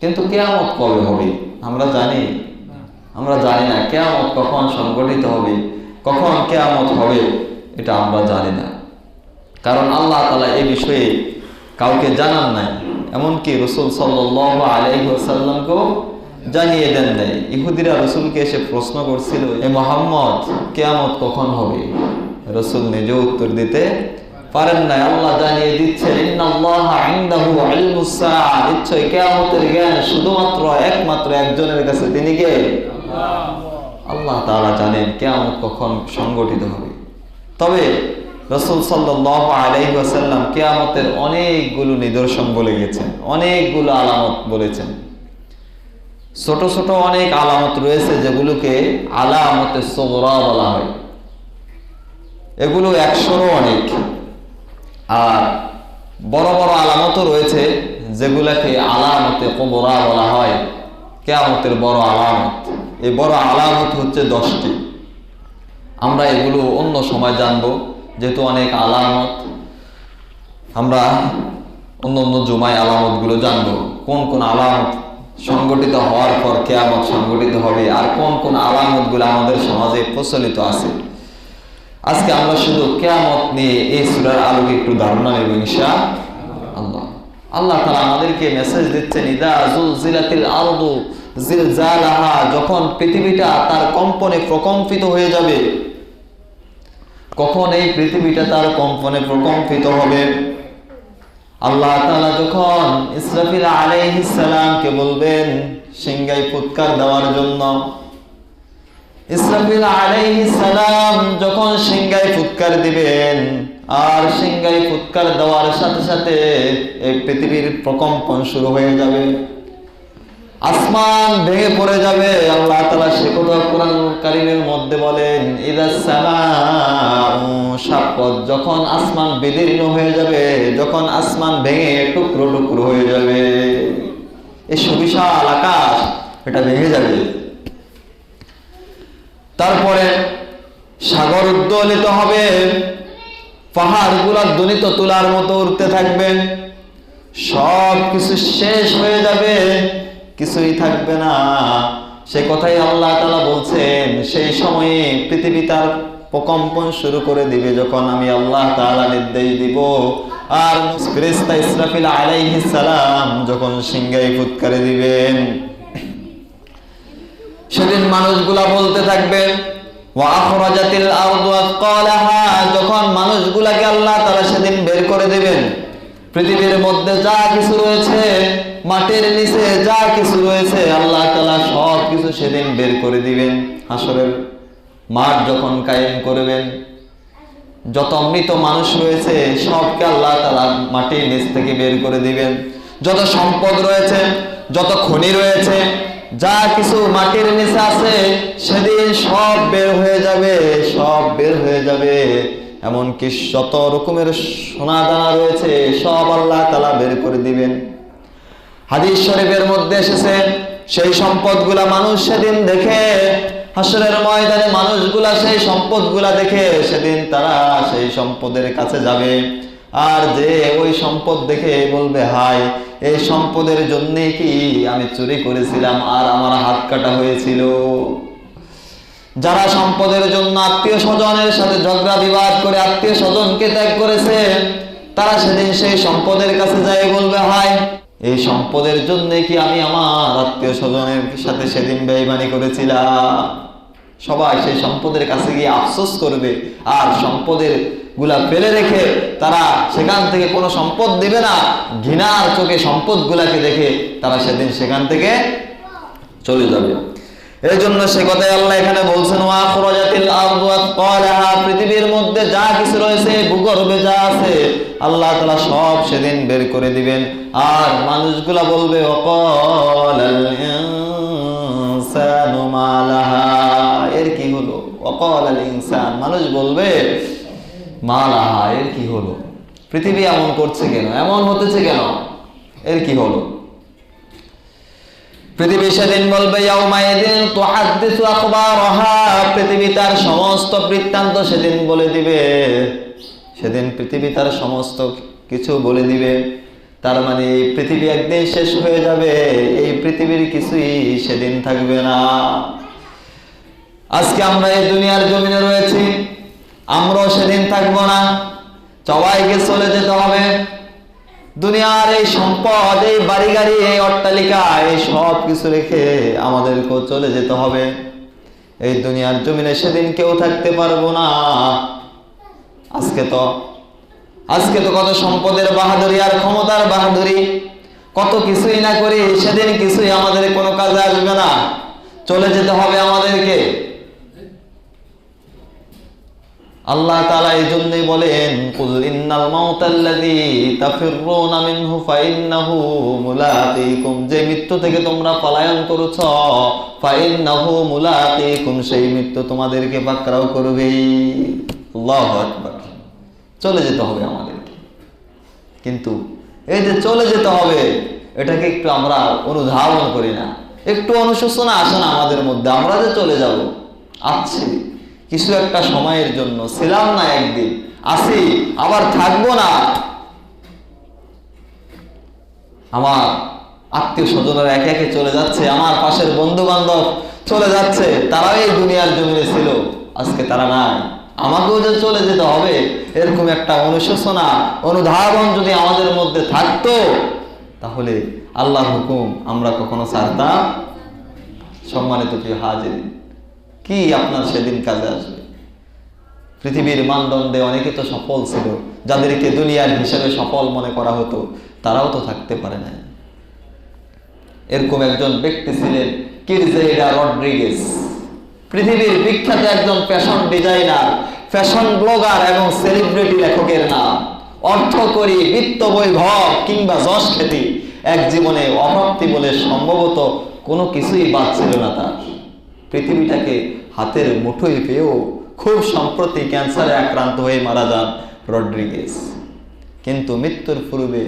কিন্তু কেয়ামত কবে হবে? আমরা জানি। আমরা জানি না কেয়ামত কখন সংগঠিত হবে, কখন কেয়ামত হবে, এটা আমরা জানি না। কারণ আল্লাহ তালা এ বিষয়ে কাউকে জানান নাই, এমনকি রসুল সাল্লাহ আলাইসাল্লামকেও জানিয়ে দেন নাই। ইহুদিরা রসুলকে এসে প্রশ্ন করছিল, এ মোহাম্মদ, কেয়ামত কখন হবে? রসুল নিজে উত্তর দিতে পারেন নাই। আল্লাহ জানিয়ে দিচ্ছেন নিশ্চয় কিয়ামতের জ্ঞান শুধুমাত্র একমাত্র একজনের কাছে। তিনি কে? আল্লাহ। তাআলা জানেন কিয়ামত কখন সংগঠিত হবে। তবে রসুল সাল্লাহ আলাইহি ওয়াসাল্লাম কিয়ামতের অনেকগুলো নিদর্শন বলে গেছেন অনেকগুলো আলামত বলেছেন। ছোট ছোট অনেক আলামত রয়েছে যেগুলোকে আলামতে সোগরা বলা হয়। এগুলো একশোরও অনেক। আর বড় বড় আলামতও রয়েছে যেগুলাকে আলামতে কোবরা বলা হয়। কেয়ামতের বড় আলামত। এই বড় আলামত হচ্ছে দশটি। আমরা এগুলো অন্য সময় জানব, যেহেতু অনেক আলামত। আমরা অন্য অন্য জুমায় আলামতগুলো জানব। কোন কোন আলামত সংগঠিত হওয়ার পর কেয়ামত সংগঠিত হবে আর কোন কোন আলামতগুলো আমাদের সমাজে প্রচলিত আছে। আজকে আমরা শুধু কেয়ামত নিয়ে এই সুরার আলোকে একটু ধারণা নেব ইনশা আল্লাহ। আল্লাহ তালা আমাদেরকে মেসেজ দিচ্ছেন যখন পৃথিবীটা তার কম্পনে প্রকম্পিত হয়ে যাবে, কখন এই পৃথিবীটা তার কম্পনে প্রকম্পিত হবে? আল্লাহ তাআলা যখন ইসরাফিল আলাইহিস সালামকে বলবেন সিংগাই ফুৎকার দেওয়ার জন্য ইসরাফিল আলাইহিস সালাম যখন সিংগাই ফুৎকার দিবেন, আর সিংগাই ফুৎকার দেওয়ার সাথে সাথে এই পৃথিবীর প্রকম্পন শুরু হয়ে যাবে। আসমান ভেঙে পড়ে যাবে। আল্লাহ তাআলা সে কথা কোরআন কারীমের মধ্যে বলেন শাক্কাত যখন আসমান বিদীর্ণ হয়ে যাবে, যখন আসমান ভেঙে টুকরো টুকরো হয়ে যাবে। এই সুবিশাল আকাশ, এটা ভেঙে যাবে। তারপরে সাগর উদ্দোলিত হবে। পাহাড়গুলা দলিত তুলার মতো উঠতে থাকবে। সব কিছু শেষ হয়ে যাবে। কিছুই থাকবে না। সে কথাই আল্লাহ তালা বলছেন সেই সময়ে পৃথিবী তার প্রকম্পন শুরু করে দিবে যখন আমি আল্লাহ তাআলা নির্দেশ দিব। আর ফেরেশতা ইসরাফিল আলাইহিস সালাম যখন সিংহাই ফুৎকারে দিবেন। সেদিন মানুষগুলা বলতে থাকবে যখন মানুষগুলাকে আল্লাহ তাআলা সেদিন বের করে দিবেন। পৃথিবীর মধ্যে যা কিছু রয়েছে, মাটির নিচে যা কিছু রয়েছে, আল্লাহ তাআলা সব কিছু সেদিন বের করে দিবেন। হাসরের মাঠ যখন কায়েম করবেন, যত মৃত মানুষ রয়েছে, সবকে আল্লাহ তালা মাটির নিচ থেকে বের করে দিবেন। যত সম্পদ রয়েছে, যত খনি রয়েছে যা কিছু মাটির নিচে আছে, সেদিন সব বের হয়ে যাবে, সব বের হয়ে যাবে। এমনকি শত রকমের সোনা দানা রয়েছে, সব আল্লাহ তালা বের করে দিবেন। হাদিস শরীফের মধ্যে এসেছে, সেই সম্পদগুলা মানুষ সেদিন দেখে, হাসরের ময়দানে মানুষগুলা সেই সম্পদগুলা দেখে, সেদিন তারা সেই সম্পদের কাছে যাবে। আর যে ওই সম্পদ দেখে বলবে হাই এই সম্পদের জন্যে কি আমি চুরি করেছিলাম? আর আমার হাত কাটা হয়েছিল। যারা সম্পদের জন্য আত্মীয় স্বজনের সাথে ঝগড়া বিবাদ করে আত্মীয় স্বজনকে ত্যাগ করেছে, তারা সেদিন সেই সম্পদের কাছে যায় বলবে হাই এই সম্পদের জন্য কি আমি আমার আত্মীয় স্বজনের সাথে সেদিন বেইমানি করেছিলাম? সবাই সেই সম্পদের কাছে গিয়ে আফসোস করবে, আর সম্পদের গুলা ফেলে রেখে তারা সেখান থেকে কোনো সম্পদ দিবে না। ঘৃণার চোখে সম্পদ গুলাকে দেখে তারা সেদিন সেখান থেকে চলে যাবে। এই জন্য সে কথাই আল্লাহ এখানে বলছেন পৃথিবীর মধ্যে যা কিছু রয়েছে, ভূগর্ভে যা আছে, আল্লাহ তালা সব সেদিন বের করে দিবেন। আর মানুষগুলা বলবে লাহা এর কি হলো? ওয়াকালাল ইনসান মানুষ বলবে এর কি হলো? পৃথিবী এমন করছে কেন? এমন হতেছে কেন? এর কি হলো? পৃথিবী সেদিন বলবে পৃথিবী তার সমস্ত বৃত্তান্ত সেদিন বলে দিবে। সেদিন পৃথিবী তার সমস্ত কিছু বলে দিবে। তার মানে এই পৃথিবী একদিন শেষ হয়ে যাবে। এই পৃথিবীর কিছুই সেদিন থাকবে না। আজকে আমরা এই দুনিয়ার জমিনে রয়েছি। আমরাও সেদিন থাকব না। সবাইকে চলে যেতে হবে। দুনিয়ার এই সম্পদ, এই বাড়ি গাড়ি এই অট্টালিকা, এই সব কিছু রেখে আমাদেরকেও চলে যেতে হবে। এই দুনিয়ার জমিনে সেদিন কেউ থাকতে পারব না। আজকে তো আজকে তো কত সম্পদের বাহাদুরি আর ক্ষমতার বাহাদুরি। কত কিছুই না করি, সেদিন কিছুই আমাদের কোনো কাজে আসবে না। চলে যেতে হবে আমাদেরকে। আল্লাহ তাআলা এই জন্যই বলেন, কুল ইন্নাল মাউতাল্লাযী তাফিররুনা মিনহু ফাইন্নাহু মুলাকিকুম যে মৃত্যু থেকে তোমরা পলায়ন করেছ, ফাইন্নাহু মুলাকিকুম সেই মৃত্যু তোমাদেরকে পাকড়াও করবে আল্লাহু আকবার। চলে যেতে হবে আমাদেরকে। কিন্তু এই যে চলে যেতে হবে, এটাকে একটু আমরা অনুধাবন করি না। একটু অনুশোচনা আসে না আমাদের মধ্যে, আমরা যে চলে যাব আছি কিছু একটা সময়ের জন্য ছিলাম না একদিন। আসি, আবার থাকব না। আমার আত্মীয় স্বজনের একে একে চলে যাচ্ছে, আমার পাশের বন্ধু বান্ধব চলে যাচ্ছে তারাও এই দুনিয়ার জমিনে ছিল। আজকে তারা নাই। আমাকেও যে চলে যেতে হবে, এরকম একটা অনুশোচনা, অনুধাবন যদি আমাদের মধ্যে থাকতো, তাহলে আল্লাহ হুকুম আমরা কখনো সারতাম সম্মানিত প্রিয় হাজির কি আপনার সেদিন কাজে আসবে? পৃথিবীর মানদণ্ডে অনেকে তো সফল ছিল, যাদেরকে দুনিয়ার হিসেবে সফল মনে করা হতো, তারাও তো থাকতে পারে নাই। এরকম একজন ব্যক্তি ছিলেন কিরজেইডা রড্রিগেজ। পৃথিবীর বিখ্যাত একজন ফ্যাশন ডিজাইনার, ফ্যাশন ব্লগার এবং সেলিব্রিটি লেখকের নাম। অর্থ করি বিত্ত বৈভব কিংবা যশ খ্যাতি এক জীবনে অপ্রাপ্তি বলে সম্ভবত কোনো কিছুই বাদ ছিল না তার। পৃথিবীটাকে হাতের মুঠোয় পেয়েও খুব সম্প্রতি ক্যান্সারে আক্রান্ত হয়ে মারা যান রড্রিগেজ। কিন্তু মৃত্যুর পূর্বে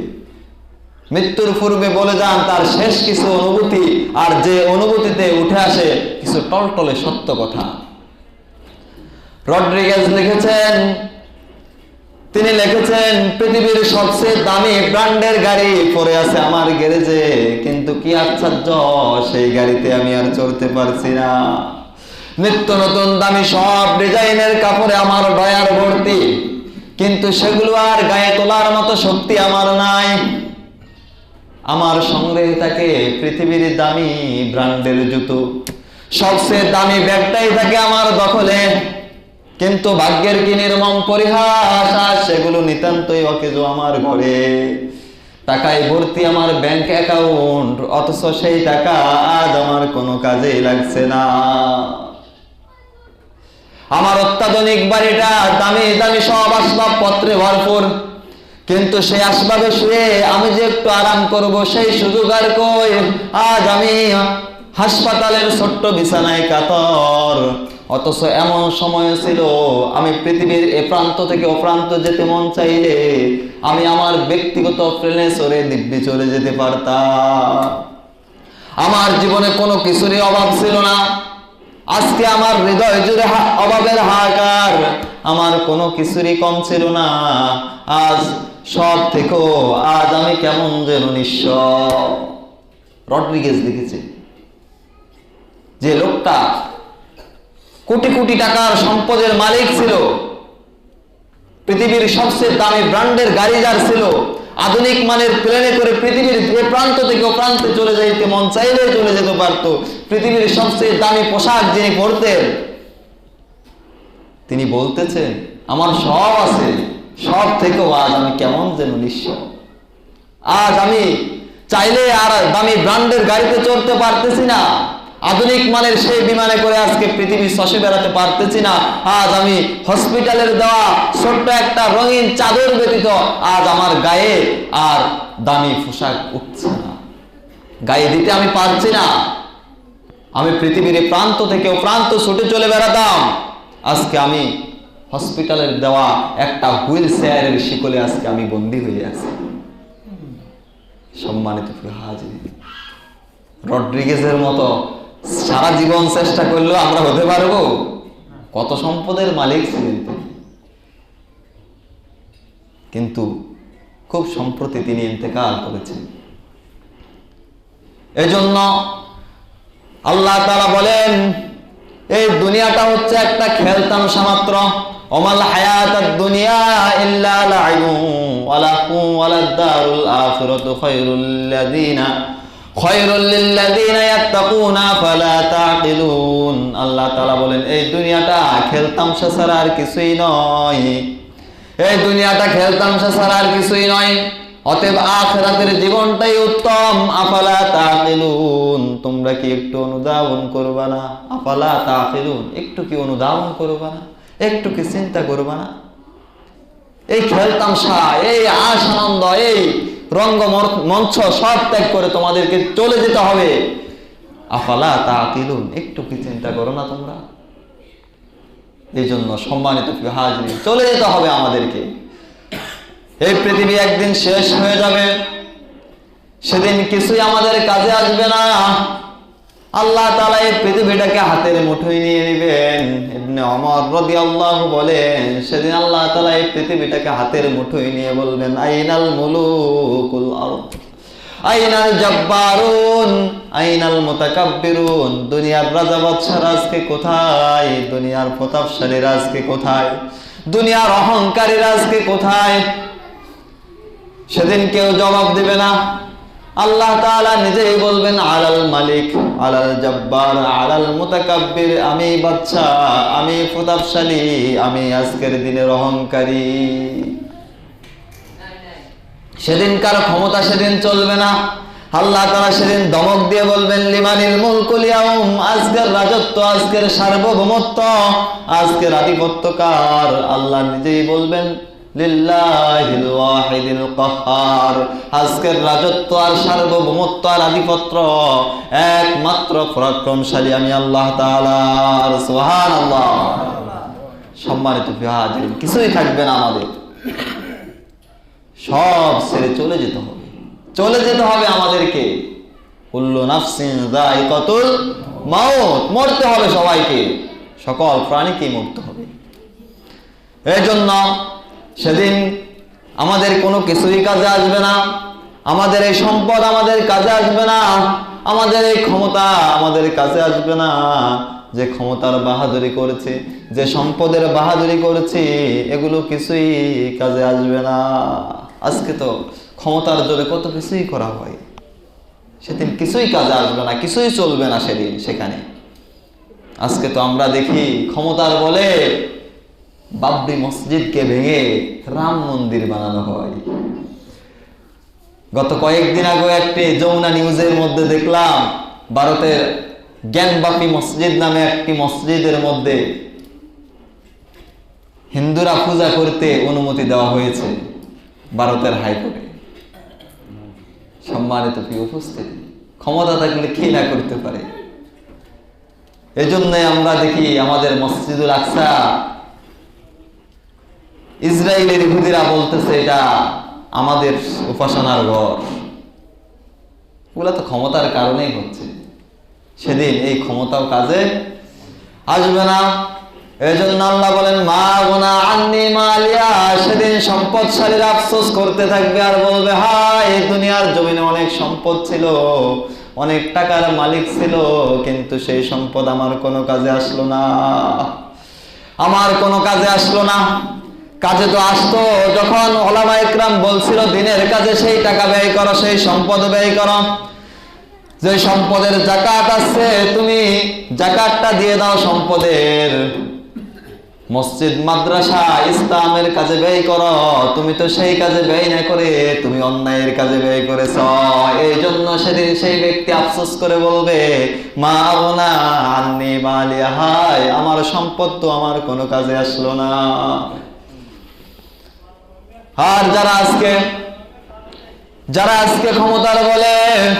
মৃত্যুর পূর্বে বলে যান তার শেষ কিছু অনুভূতি, আর যে অনুভূতিতে উঠে আসে কিছু টলটলে সত্য কথা। রড্রিগেজ লিখেছেন তিনি লিখেছেন, পৃথিবীর সবচেয়ে দামি ব্র্যান্ডের গাড়ি পড়ে আছে আমার গ্যারেজে, কিন্তু কি আশ্চর্য, সেই গাড়িতে আমি আর চড়তে পারছি না। নিত্য নতুন দামি সব ডিজাইনের কাপড়ে আমার ডয়ার ভর্তি, কিন্তু সেগুলো আর গায়ে তোলার মতো শক্তি আমার নাই। আমার সংগ্রহে থাকে পৃথিবীর দামি ব্র্যান্ডের জুতো। সবচেয়ে দামি ব্যাগটাই থাকে আমার দখলে। কিন্তু ভাগ্যের কি নির্মম পরিহাস? সেগুলো নিতান্তই অকেজো আমার ঘরে। টাকায় ভর্তি আমার ব্যাংক অ্যাকাউন্ট অথচ সেই টাকা আজ আমার কোনো কাজেই লাগছে না। আমার অত্যাধুনিক বাড়িটা দামি দামি সব আসবাবপত্রে ভরপুর। কিন্তু সেই আসবাবে শুয়ে আমি যে একটু আরাম করব, সেই সুযোগ আর কই? আজ আমি হাসপাতালের ছোট্ট বিছানায় কাতর। অথচ এমন সময় ছিল, আমি পৃথিবীর এ প্রান্ত থেকে ও প্রান্ত যেতে মন চাইলে আমি আমার ব্যক্তিগত প্লেনে চড়ে দিব্যি চলে যেতে পারতাম। আমার জীবনে কোনো কিছুরই অভাব ছিল না। আজকে আমার হৃদয় জুড়ে অভাবের হাহাকার, আমার কোনো কিছুরই কম ছিল না। আজ সব থেকেও, আজ আমি কেমন যেন নিঃস্ব। রড্রিগেজ লিখেছে, যে লোকটা কোটি কোটি টাকার সম্পদের মালিক ছিল। পৃথিবীর সবচেয়ে দামি ব্র্যান্ডের গাড়ি যার ছিল, আধুনিক মানের প্লেনে করে পৃথিবীর যে প্রান্ত থেকে ও প্রান্তে চলে যাইতে মন চাইলে চলে যেতে পারত। পৃথিবীর সবচেয়ে দামি পোশাক যিনি পরতেন, তিনি বলতেছেন, আমার সব আছে, সব থেকেও আজ আমি কেমন যেন নিঃস্ব। আজ আমি চাইলে আর দামি ব্র্যান্ডের গাড়িতে চড়তে পারতেছি না। আধুনিক মানের সেই বিমানে করে আজকে পৃথিবী শশে বেড়াতে পারতেছি না। আজ আমি হসপিটালের দেওয়া ছোট্ট একটা রঙিন চাদর ব্যতীত আজ আমার গায়ে আর দামি পোশাক উঠছে না। গায়ে দিতে আমি পারছি না। আমি পৃথিবীর প্রান্ত থেকে প্রান্ত ছুটে চলে বেড়াতাম। আজকে আমি হসপিটালের দেওয়া একটা হুইল চেয়ারের শিকলে আজকে আমি বন্দী হয়ে আছি। সম্মানিত হাজির, রড্রিগেজের মতো সারা জীবন চেষ্টা করলেও আমরা হতে পারব? কত সম্পদের মালিক ছিলেন তিনি। কিন্তু খুব সম্প্রতি তিনি ইন্তেকাল করেছেন। এজন্য আল্লাহ তাআলা বলেন, এই দুনিয়াটা হচ্ছে একটা খেলতামশা মাত্র। অমাল হায়াত দুনিয়া ইল্লা লাইবু ওয়া লাহু ওয়া লাদ-দারুল আখিরাতু খায়রুল লাযিনা আল্লাহ তাআলা বলেন, এই দুনিয়াটা খেলতামশা ছাড়া আর কিছুই নয়। এই দুনিয়াটা খেলতামশা ছাড়া আর কিছুই নয়। অতএব আখরাতের জীবনটাই উত্তম। আফালা তাকিলুন। তোমরা কি একটু অনুধাবন করবা না? আফালা তাকিলুন। একটু কি অনুধাবন করবা না? একটু কি চিন্তা করবা না? এই খেলতামশা এই আশ আনন্দ এই রঙ্গ মঞ্চ সব ত্যাগ করে তোমাদেরকে চলে যেতে হবে। আফালা তা তিলুন একটু কি চিন্তা করো না তোমরা? এই জন্য সম্মানিত হাজরি চলে যেতে হবে আমাদেরকে। এই পৃথিবী একদিন শেষ হয়ে যাবে। সেদিন কিছুই আমাদের কাজে আসবে না। আল্লাহ তাআলা এই পৃথিবীটাকে হাতের মুঠোয় নিয়ে নেবেন। ইবনে ওমর রাদিয়াল্লাহু বলেন, সেদিন আল্লাহ তাআলা এই পৃথিবীটাকে হাতের মুঠোয় নিয়ে বলবেন, আইনাল মুলুকুল আইনাল জব্বারুন, আইনাল মুতাকাব্বিরুন, দুনিয়ার রাজা বাদশারা আজকে কোথায়? দুনিয়ার প্রতাপশালীরা আজকে কোথায়? দুনিয়ার অহংকারীরা আজকে কোথায়? সেদিন কেউ জবাব দিবে না। আল্লাহ তাআলা নিজেই বলবেন, আলাল মালিক, আলাল জব্বার, আলাল মুতাকাব্বির, আমি বাচ্চা আমি প্রতাপশালী, আমি আজকের দিনের অহংকারী সেদিন কারও ক্ষমতা সেদিন চলবে না। আল্লাহ তারা সেদিন দমক দিয়ে বলবেন, লিমানিল মুলকুল ইয়াউম আজকের রাজত্ব, আজকের সার্বভৌমত্ব, আজকের আধিপত্য কার আল্লাহ নিজেই বলবেন সম্মানিত কিছুই থাকবে না আমাদের। সব ছেড়ে চলে যেতে হবে। চলে যেতে হবে আমাদেরকে। মরতে হবে সবাইকে। সকল প্রাণীকে মরতে হবে। এই জন্য সেদিন আমাদের কোনো কিছুই কাজে আসবে না। আমাদের এই সম্পদ আমাদের কাজে আসবে না। আমাদের এই ক্ষমতা আমাদের কাজে আসবে না। যে ক্ষমতার বাহাদুরি করেছে, যে সম্পদের বাহাদুরি করেছে, এগুলো কিছুই কাজে আসবে না। আজকে তো ক্ষমতার জোরে কত কিছুই করা হয়। সেদিন কিছুই কাজে আসবে না, কিছুই চলবে না সেদিন সেখানে। আজকে তো আমরা দেখি ক্ষমতার বলে বাবরি মসজিদকে ভেঙে রাম মন্দির বানানো হয়। গত কয়েকদিন আগে একটি যমুনা নিউজের মধ্যে দেখলাম, ভারতের জ্ঞানবাপী মসজিদ নামে একটি মসজিদের মধ্যে হিন্দুরা পূজা করতে অনুমতি দেওয়া হয়েছে ভারতের হাইকোর্টে। সম্মানিত প্রিয় উপস্থিতি, ক্ষমতা থাকলে কে না করতে পারে? এজন্য আমরা দেখি আমাদের মসজিদুল আকসা ইসরায়েলের ইহুদিরা বলতেছে, এটা আমাদের উপাসনার ঘর। ওগুলা তো ক্ষমতার কারণেই হচ্ছে। সেদিন এই ক্ষমতাও কাজে আসবে না। এই জন্য আল্লাহ বলেন, মা গোনা আন্নি মালিয়া। সেদিন সম্পদশালীরা আফসোস করতে থাকবে আর বলবে, হায়, এই দুনিয়ার জমিনে অনেক সম্পদ ছিল, অনেক টাকার মালিক ছিল, কিন্তু সেই সম্পদ আমার কোনো কাজে আসলো না। আমার কোনো কাজে আসলো না। কাজে তো আসতো, যখন ওলামা ইকরাম বলছিল, দিনের কাজে সেই টাকা ব্যয় করো, সেই সম্পদ ব্যয় করো। যে সম্পদের জাকাত আছে, তুমি জাকাতটা দিয়ে দাও সম্পদের। মসজিদ, মাদ্রাসা, ইসলামের কাজে ব্যয় করো। তুমি তো সেই কাজে ব্যয় না করে, তুমি অন্যায়ের কাজে ব্যয় করেছ। এই জন্য সেদিন সেই ব্যক্তি আফসোস করে বলবে, মা বোনা আমার সম্পদ তো আমার কোনো কাজে আসলো না। আর যারা আজকে যারা আজকে ক্ষমতার বলে,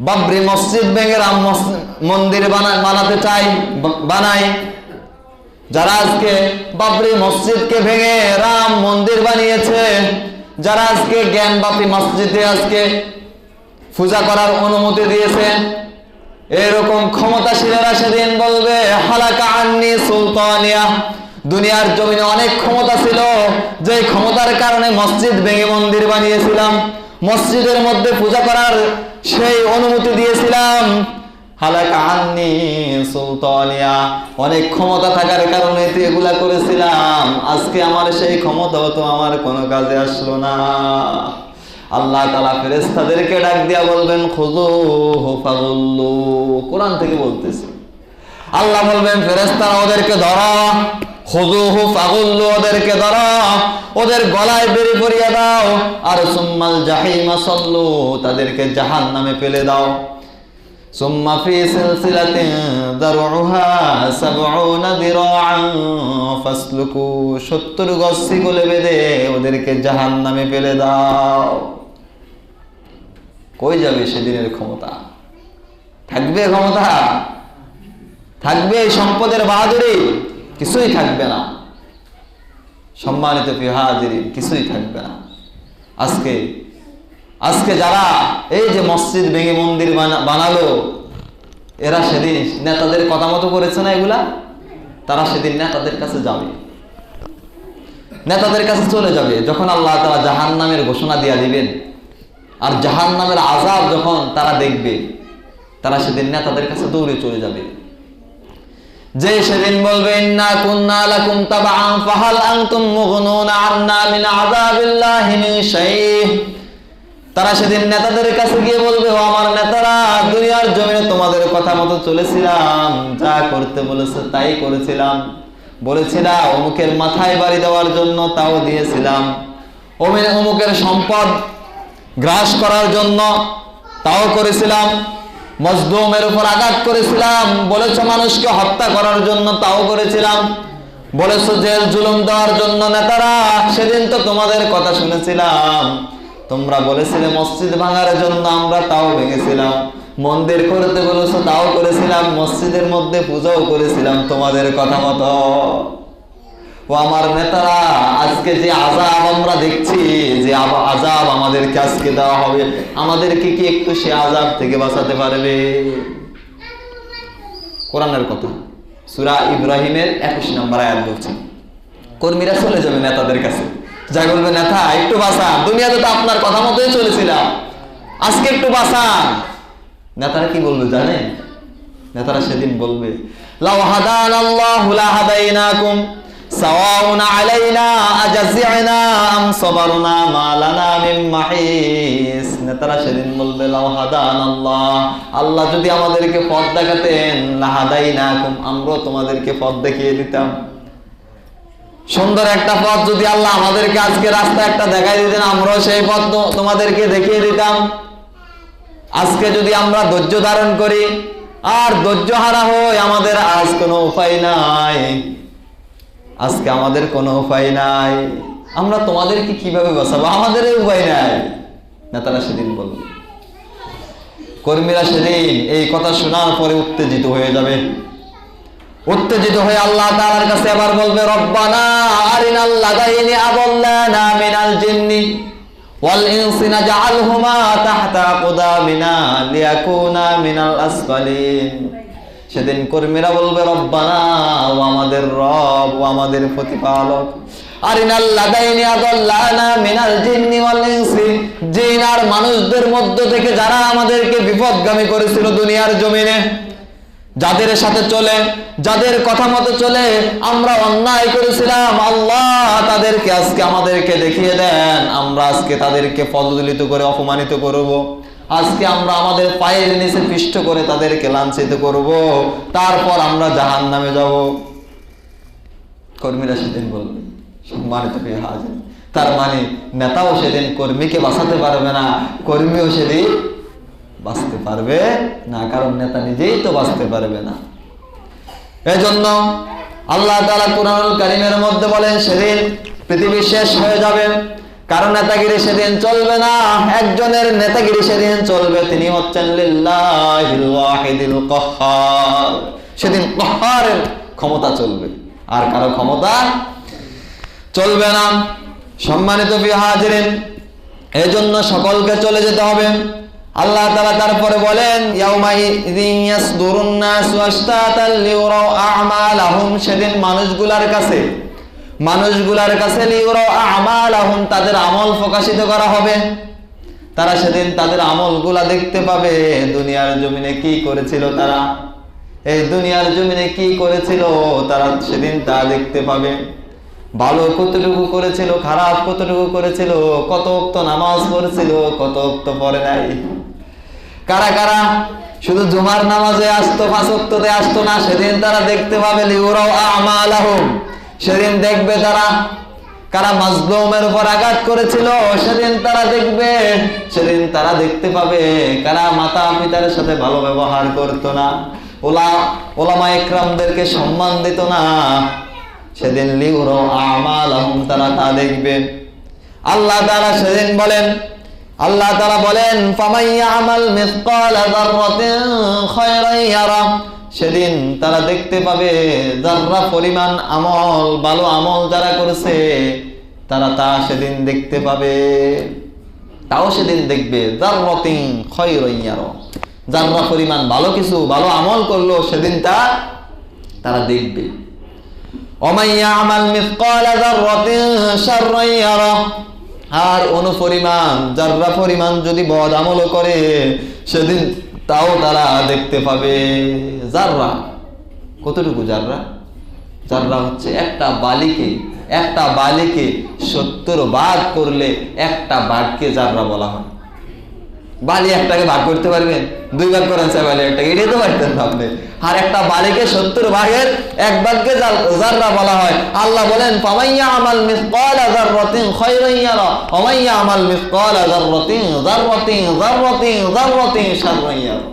বাবরি মসজিদ ভেঙে রাম মন্দির বানা- বানাতে চাই বানাই। যারা আজকে বাবরি মসজিদকে ভেঙে রাম মন্দির বানিয়েছে, যারা আজকে জ্ঞান জ্ঞানবাপী মসজিদে আজকে পূজা করার অনুমতি দিয়েছে, এরকম ক্ষমতাশীলেরা সেদিন বলবে, হালাকা আন্নি সুলতানিয়া। দুনিয়ার জমিনে অনেক ক্ষমতা ছিল। যে ক্ষমতার কারণে মসজিদ ভেঙে মন্দির বানিয়েছিলাম। মসজিদের মধ্যে পূজা করার সেই অনুমতি দিয়েছিলাম। অনেক ক্ষমতা থাকার কারণে এগুলা করেছিলাম। আজকে আমার সেই ক্ষমতাও তো আমার কোনো কাজে আসলো না। আল্লাহ তালা ফেরেস্তাদেরকে ডাক দিয়া বলবেন ফাগুল্লু কোরআন থেকে বলতেছে। আল্লাহ বলবেন ফেরেস্তারা ওদেরকে ধরা ধরো খুজুহু ফাগুল্লু ওদেরকে ধরা, ওদের গলায় বেরি করিয়ে দাও, আর সুম্মাল জাহিমা সল্লু, তাদেরকে জাহান নামে ফেলে দাও। সুম্মা ফি সিলসিলাতিন দারুহা সাবউনা দিরাআন, ফাসলুকু 70 গজ সিগলে বেঁধে ওদেরকে জাহান নামে ফেলে দাও। কই যাবে সেদিনের ক্ষমতা? থাকবে ক্ষমতা? থাকবে এই সম্পদের বাহাদুরি, কিছুই থাকবে না। সম্মানিত ফিহাজিরি কিছুই থাকবে না। আজকে আজকে যারা এই যে মসজিদ ভেঙে মন্দির বানালো, এরা সেদিন নেতাদের কথা মতো করেছে না এগুলা? তারা সেদিন নেতাদের কাছে যাবে। নেতাদের কাছে চলে যাবে, যখন আল্লাহ তারা জাহান নামের ঘোষণা দিয়া দিবেন। আর জাহান নামের আজাব যখন তারা দেখবে, তারা সেদিন নেতাদের কাছে দৌড়ে চলে যাবে। যে সেদিন বলবে, ইন্না কুন্না লাকুম তাবআন, ফাহাল আনতুম মুগনুনা আন্না মিন আযাবিল্লাহি মিন শাইء তারা সেদিন নেতাদের কাছে গিয়ে বলবে, ও আমার নেতারা, দুনিয়ার জমিনে তোমাদের কথা মতো চলেছিলাম, যা করতে বলেছে তাই করেছিলাম। বলেছিলাম অমুকের মাথায় বাড়ি দেওয়ার জন্য তাও দিয়েছিলাম। অমিন অমুকের সম্পদ গ্রাস করার জন্য তাও করেছিলাম। মজদুমের উপর আঘাত করেছিলাম। বলেছ মানুষকে হত্যা করার জন্য তাও করেছিলাম। বলেছ জেল জুলুম দেওয়ার জন্য নেতারা, সেদিন তো তোমাদের কথা শুনেছিলাম। তোমরা বলেছিলে মসজিদ ভাঙার জন্য আমরা তাও ভেঙেছিলাম। মন্দির করতে বলেছ তাও করেছিলাম, মসজিদের মধ্যে পূজাও করেছিলাম। তোমাদের কথা মতো ও আমার নেতারা, আজকে যে আজাব আমরা দেখছি, যে আজাব আমাদেরকে আজকে দেওয়া হবে, আমাদেরকে কি একটু সে আজাব থেকে বাঁচাতে পারবে? কোরআনের কথা। সুরা ইব্রাহিমের একুশ নম্বর আয়াত বলছে, কর্মীরা চলে যাবে নেতাদের কাছে। যা বলবে, নেতা, একটু বাঁচান। দুনিয়াতে তো আপনার কথা মতোই চলেছিলাম। আজকে একটু বাঁচান। নেতারা কি বলবে জানেন? নেতারা সেদিন বলবে, লাউ হাদান আল্লাহু লা হাদাইনাকুম আল্লাহ যদি আমাদেরকে পথ দেখাতেন হাদাইনাকুম তোমাদেরকে পথ দেখিয়ে দিতাম। সুন্দর একটা পথ যদি আল্লাহ আমাদেরকে আজকে রাস্তা একটা দেখাই দিতেন, আমরাও সেই পথ তোমাদেরকে দেখিয়ে দিতাম। আজকে যদি আমরা ধৈর্য ধারণ করি, আর ধৈর্য হারা হই আমাদের আজ কোনো উপায় নাই। আজকে আমাদের কোনো উপায় নাই। আমরা তোমাদেরকে কীভাবে বাঁচাবো? আমাদের উপায় নাই। নেতারা সেদিন বলল, কর্মীরা সেদিন এই কথা শোনার পরে উত্তেজিত হয়ে যাবে। উত্তেজিত হয়ে আল্লাহ তাআলার কাছে আবার বলবে, রব্বানা আরিনাল লাদাইনি আদাল্লানা মিনাল জিন্নি ওয়াল ইনসি নাজআলহুমা তাহতা কুদামিনা লিয়াকুনা মিনাল আসফালিন। সেদিন কর্মীরা বলবে, রব্বানা, ও আমাদের রব, ও আমাদের প্রতিপালক। আরিনাল লাদাইনি আদাল্লানা মিনাল মানুষদের মধ্য থেকে যারা আমাদেরকে বিপদগামী করেছিল দুনিয়ার জমিনে, যাদের সাথে চলে, যাদের কথা মতো চলে, আমরা অন্যায় করেছিলাম। আল্লাহ তাদেরকে আজকে আমাদেরকে দেখিয়ে দেন। আমরা আজকে তাদেরকে পদদলিত করে অপমানিত করব। আজকে আমরা আমাদের পায়ের নিচে পিষ্ট করে তাদেরকে লাঞ্ছিত করব। তারপর আমরা জাহান নামে যাব। কর্মীরা সেদিন বলবে সম্মানিত হাজির, তার মানে নেতাও সেদিন কর্মীকে বাঁচাতে পারবে না, কর্মীও সেদিন বাঁচতে পারবে না, কারণ নেতা নিজেই তো বাঁচতে পারবে না। এজন্য আল্লাহ তাআলা কুরআনুল কারীমের মধ্যে বলেন, সেদিন পৃথিবী শেষ হয়ে যাবে। কারণ নেতাগিরি সেদিন চলবে না, একজনের নেতাগিরি সেদিন চলবে, তিনি হচ্ছেন সেদিন কাহ্হারের ক্ষমতা চলবে, আর কারও ক্ষমতা চলবে না। সম্মানিত বিহাজিরেন এজন্য সকলকে চলে যেতে হবে। আল্লাহ তাআলা তারপরে বলেন সেদিন মানুষগুলার কাছে মানুষগুলার কাছে তাদের আমল প্রকাশিত করা হবে। তারা সেদিন তাদের আমলগুলা দেখতে পাবে দুনিয়ার জমিনে কি করেছিল তারা? এই দুনিয়ার জমিনে কি করেছিল, তারা সেদিন তা দেখতে পাবে। ভালো কতটুকু করেছিল, খারাপ কতটুকু করেছিল, কত অক্ত নামাজ পড়েছিল, কত অক্ত পড়ে নাই? কারা কারা? শুধু জুমার নামাজে আসতো, পাঁচ অক্ততে আসতো না, সেদিন তারা দেখতে পাবে লিউরাও আমালাহুম। সেদিন দেখবে তারা, কারা মাজলুমের উপর আঘাত করেছিল, সেদিন তারা দেখবে, সেদিন তারা দেখতে পাবে, কারা মাতা পিতার সাথে ভালো ব্যবহার করতো না, ওলা, ওলামা একরামদেরকে সম্মান দিত না। সেদিন লিউরো আমাল তারা তা দেখবে। আল্লাহ তারা সেদিন বলেন, আল্লাহ তারা বলেন ফামাইয়া আমাল মিসকাল যাররাতিন ইয়ারা। সেদিন তারা দেখতে পাবে যারা পরিমাণ আমল, ভালো আমল যারা করেছে, তারা তা সেদিন দেখতে পাবে। তাও সেদিন দেখবে জাররতিং ক্ষয় রইয়ারো যাররা পরিমাণ ভালো কিছু, ভালো আমল করল, সেদিন তা তারা দেখবে। আর অনুপরিমাণ, যাররা পরিমাণ যদি বদ আমল করে, সেদিন তাও তারা দেখতে পাবে যাররা কতটুকু যাররা যাররা হচ্ছে একটা বালিকে একটা বালিকে সত্তর বাঘ করলে একটা বাঘকে যাররা বলা হয়। বালি একটাকে ভাগ করতে পারবেন, দুই ভাগ করেন স্যার বালি একটাকে, এটাই তো পারতেন না আপনি আর একটা বালিকে সত্তর ভাগের এক ভাগকে জার- জাররা বলা হয়, আল্লাহ বলেন পামাইয়া আমাল মিসকাল যাররাতিন খায়রান ইয়ারা ওমাইয়া আমাল মিসকাল যাররাতিন যাররাতিন যাররাতিন যাররাতিন শাররান ইয়ারা।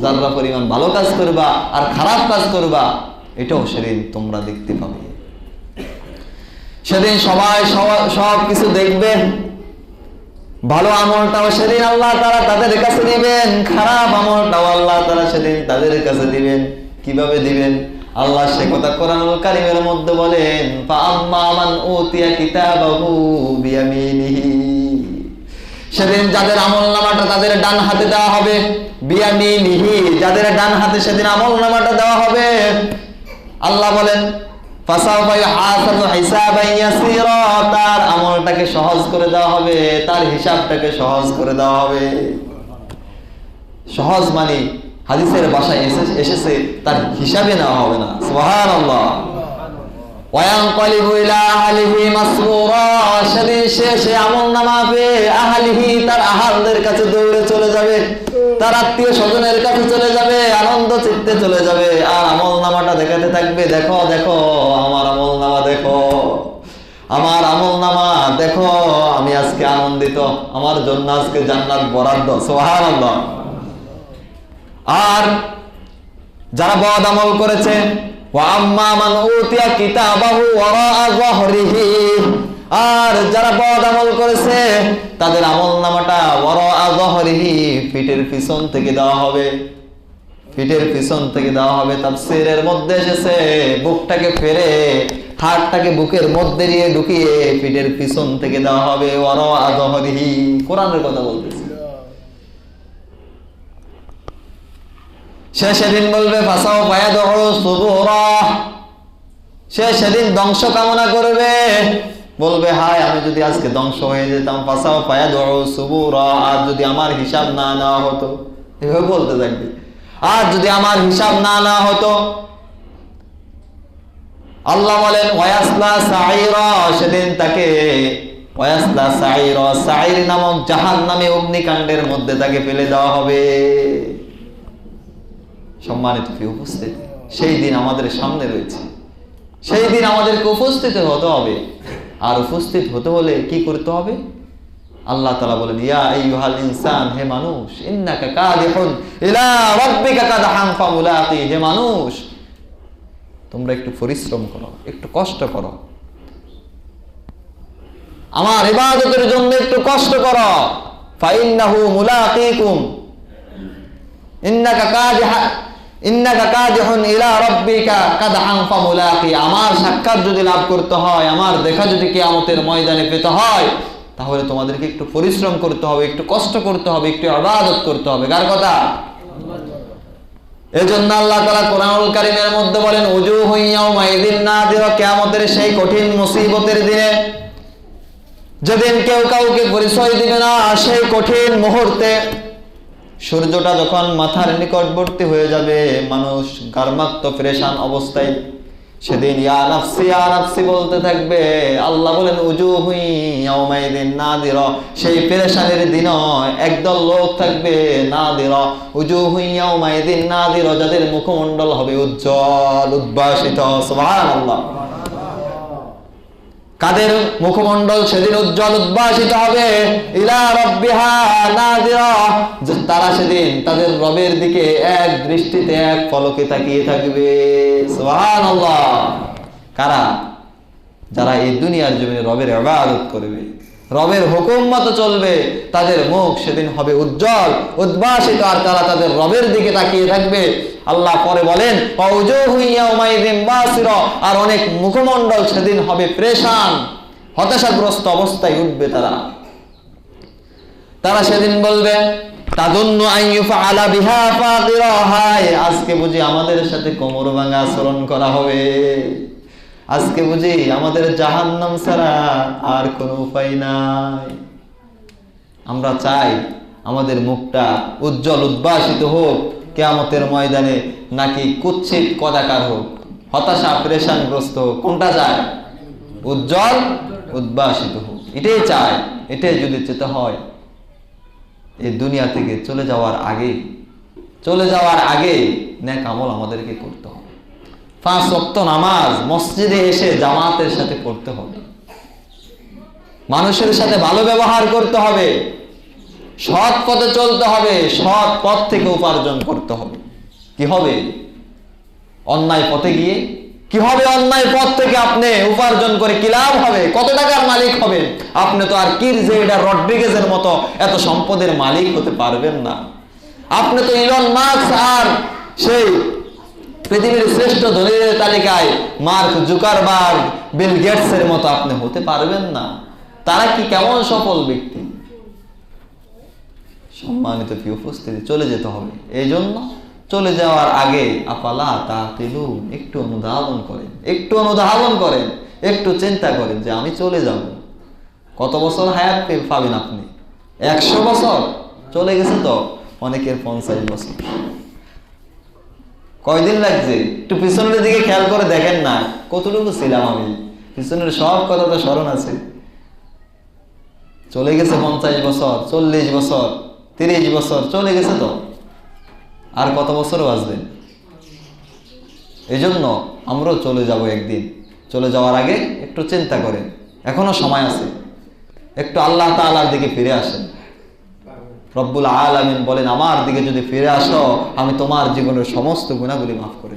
যাররা পরিমাণ ভালো কাজ করবা আর খারাপ কাজ করবা, এটাও সেদিন তোমরা দেখতে পাবে। সেদিন সবাই সব- সব কিছু দেখবে ভালো আমলটাও সেদিন আল্লাহ তারা তাদের কাছে দিবেন, খারাপ আমলটাও আল্লাহ তারা সেদিন তাদের কাছে দিবেন। কীভাবে দিবেন? আল্লাহ সে কথা কোরআনুল কারিমের মধ্যে বলেন মান উতিয়া কিতাবাহু বিয়ামিনিহি। সেদিন যাদের আমল নামাটা তাদের ডান হাতে দেওয়া হবে, বিয়ামিনিহি, যাদের ডান হাতে সেদিন আমল নামাটা দেওয়া হবে, আল্লাহ বলেন তার আমলটাকে সহজ করে দেওয়া হবে, তার হিসাবটাকে সহজ করে দেওয়া হবে। সহজ মানে হাদিসের এসে- এসেছে, তার হিসাবে নেওয়া হবে না। মাসরুরা, সেদিন সে আমল নামা পেয়ে আহলিহি তার আহালদের কাছে দৌড়ে চলে যাবে। তার আত্মীয় স্বজনের কাছে চলে যাবে, আনন্দ চিত্তে চলে যাবে। আর আমল নামাটা দেখাতে থাকবে, দেখো দেখো, আমার আমল নামা দেখো, আমার আমল নামা দেখো, আমি আজকে আনন্দিত, আমার জন্য আজকে জান্নাত বরাদ্দ। সুবহানাল্লাহ। আর যারা বদ আমল করেছে ওয়াম্মা মান উতিয়া কিতাবাহু ওয়ারাআ যাহরিহি আর যারা বদ আমল করেছে, তাদের আমল নামাটা ওয়ারাআ যাহরিহি পিঠের পিছন থেকে দেওয়া হবে। পিঠের পিছন থেকে দেওয়া হবে, তাফসীরের মধ্যে এসেছে, বুকটাকে ফেরে, হাড়টাকে বুকের মধ্যে দিয়ে ঢুকিয়ে পিঠের পিছন থেকে দেওয়া হবে, ওয়ারাআ যাহরিহি। কোরআনের কথা বলতেছে। সে সেদিন বলবে ফাসাও পায়া সুবুরা সে সেদিন ধ্বংস কামনা করবে। বলবে, হায়, আমি যদি আজকে ধ্বংস হয়ে যেতাম, ফাসাও পায়া দহর সুবুরা, আর যদি আমার হিসাব না নেওয়া হতো। এভাবে বলতে থাকবে। আর যদি আমার হিসাব না নেওয়া হতো, আল্লাহ বলেন ওয়াসলা সাইরা সেদিন তাকে ওয়াসলা সাইরা সাইর নামক জাহান নামে অগ্নিকাণ্ডের মধ্যে তাকে ফেলে দেওয়া হবে। সম্মানিত উপস্থিত, সেই দিন আমাদের সামনে রয়েছে। সেই দিন আমাদেরকে উপস্থিত হতে হবে। আর উপস্থিত হতে হলে কি করতে হবে? আল্লাহ তাআলা বলেন, ইয়া আইয়ুহাল ইনসান, হে মানুষ, ইন্নাকা কাদিহুন ইলা রাব্বিকা কাদহান ফামুলাকি হে মানুষ, তোমরা একটু পরিশ্রম করো, একটু কষ্ট করো। আমার ইবাদতের জন্য একটু কষ্ট করো। ফাইন্নাহু মুলাকিকুম, ইন্নাকা কাদিহা আমার সাক্ষাৎ যদি লাভ করতে হয়, আমার দেখা যদি কিয়ামতের ময়দানে পেতে হয়, তাহলে তোমাদেরকে একটু পরিশ্রম করতে হবে, একটু কষ্ট করতে হবে, একটু আবাদত করতে হবে। কার কথা? এজন্য আল্লাহ তাআলা কোরআনুল কারীমের মধ্যে বলেন উজু হইয়াও মাইদিন না দিও কিয়ামতের সেই কঠিন মুসিবতের দিনে যেদিন কেউ কাউকে পরিচয় দিবে না, সেই কঠিন মুহূর্তে সূর্যটা যখন মাথার নিকটবর্তী হয়ে যাবে, মানুষ গার্মাক্ত, ফ্রেশান অবস্থায় সেদিন, ইয়া নাফসি ইয়া নাফসি বলতে থাকবে। আল্লাহ বলেন উজু হুই ইয়াউমাইদিন নাদিরা সেই দিন একদল লোক থাকবে, নাদিরা উজু হুই ইয়াউমাইদিন নাদিরা যাদের মুখমণ্ডল হবে উজ্জ্বল, উদ্ভাসিত, সুবহানাল্লাহ। কাদের মুখমন্ডল সেদিন উজ্জ্বল উদ্ভাসিত হবে? তারা সেদিন তাদের রবের দিকে এক দৃষ্টিতে, এক পলকে তাকিয়ে থাকবে। কারা? যারা এই দুনিয়ার জমিনে রবের ইবাদত করবে। রবের হুকুম মতো চলবে, তাদের মুখ সেদিন হবে উজ্জ্বল, উদ্ভাসিত, আর তারা তাদের রবের দিকে তাকিয়ে থাকবে। আল্লাহ পরে বলেন আর অনেক মুখমণ্ডল সেদিন হবে প্রেশান, হতাশাগ্রস্ত অবস্থায় উঠবে তারা। তারা সেদিন বলবে আজকে বুঝি আমাদের সাথে কোমর ভাঙা আচরণ করা হবে। আজকে বুঝি আমাদের জাহান্নাম ছাড়া আর কোনো উপায় নাই। আমরা চাই আমাদের মুখটা উজ্জ্বল, উদ্ভাসিত হোক, কেয়ামতের ময়দানে নাকি কুৎসিত কদাকার হোক, হতাশা, প্রেশানগ্রস্ত কোনটা চায় উজ্জ্বল, উদ্ভাসিত হোক। এটাই চায় এটাই যদি চেতে হয়, এই দুনিয়া থেকে চলে যাওয়ার আগে, চলে যাওয়ার আগে ন্যাক আমল আমাদেরকে করতে হবে। পাঁচ ওয়াক্ত নামাজ, মসজিদে এসে জামাতের সাথে পড়তে হবে। মানুষের সাথে ভালো ব্যবহার করতে হবে। সৎ পথে চলতে হবে, সৎ পথ থেকে উপার্জন করতে হবে। কি হবে? অন্যায় পথে গিয়ে। কি হবে অন্যায় পথ থেকে আপনি উপার্জন করে কি লাভ হবে? কত টাকার মালিক হবেন? আপনি তো আর কিরজেড আর রড্রিগেজের মতো এত সম্পদের মালিক হতে পারবেন না। আপনি তো ইলন মার্কস আর সেই পৃথিবীর শ্রেষ্ঠ ধনীদের তালিকায় মার্ক জুকারবার্গ, বিল গেটসের মতো আপনি হতে পারবেন না। তারা কি কেমন সফল ব্যক্তি? সম্মানিত কি উপস্থিতি, চলে যেতে হবে। এই জন্য চলে যাওয়ার আগে আপালা তা তিলু একটু অনুধাবন করেন, একটু অনুধাবন করেন, একটু চিন্তা করেন যে আমি চলে যাব। কত বছর হায়াত পাবেন আপনি? একশো বছর? চলে গেছে তো? অনেকের পঞ্চাশ বছর। কয়দিন লাগছে? একটু পিছনের দিকে খেয়াল করে দেখেন না। কতটুকু ছিলাম আমি? পিছনের সব কথা তো স্মরণ আছে। চলে গেছে পঞ্চাশ বছর, চল্লিশ বছর, তিরিশ বছর, চলে গেছে তো? আর কত বছর বাঁচবে? এই জন্য আমরাও চলে যাব একদিন। চলে যাওয়ার আগে একটু চিন্তা করেন এখনও সময় আছে। একটু আল্লাহ তাআলার দিকে ফিরে আসেন। রব্বুল আলমিন বলেন, আমার দিকে যদি ফিরে আসো, আমি তোমার জীবনের সমস্ত গুণাগুলি মাফ করে